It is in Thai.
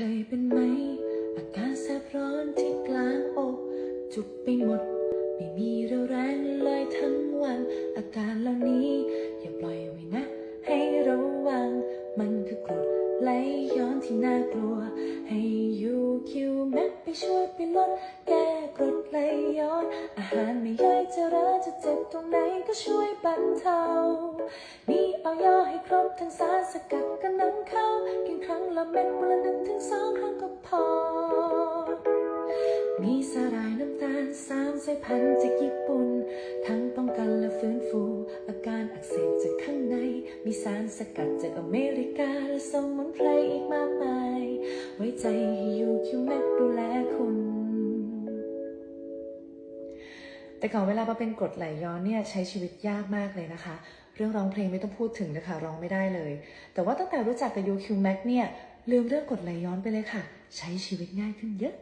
เคยเป็นไหม อาการแสบร้อนที่กลางอกจุกไปหมด ไม่มีเรี่ยวแรงเลยทั้งวัน อาการเหล่านี้ อย่าปล่อยไว้นะ ให้ระวัง มันคือกรดไหลย้อนที่น่ากลัว ให้ยูคิวแม็กไปช่วยไปลด แก้กรดไหลย้อน อาหารไม่ย่อยจะร้าจะเจ็บตรงไหนก็ช่วยบรรเทา มีเอาย่อให้ครบทั้งสารสกัดก็นำเข้ากินครั้ง ละเม็ดวันละหนึ่งถึงสองครั้งก็พอ มีสาหร่ายน้ำตาลสามสายพันธุ์จากญี่ปุ่น ทั้งป้องกันและฟื้นฟู อาการอักเสบจากข้างใน มีสารสกัดจากอเมริกาและสมุนไพรอีกมากมาย ไว้ใจให้อยู่คิวแม็กดูแลคุณ แต่ก่อนเวลามาเป็นกรดไหลย้อนเนี่ยใช้ชีวิตยากมากเลยนะคะ เรื่องร้องเพลงไม่ต้องพูดถึงเลยค่ะร้องไม่ได้เลย แต่ว่าตั้งแต่รู้จักกับ UQ Max เนี่ยลืมเรื่องกรดไหลย้อนไปเลยค่ะ ใช้ชีวิตง่ายขึ้นเยอะ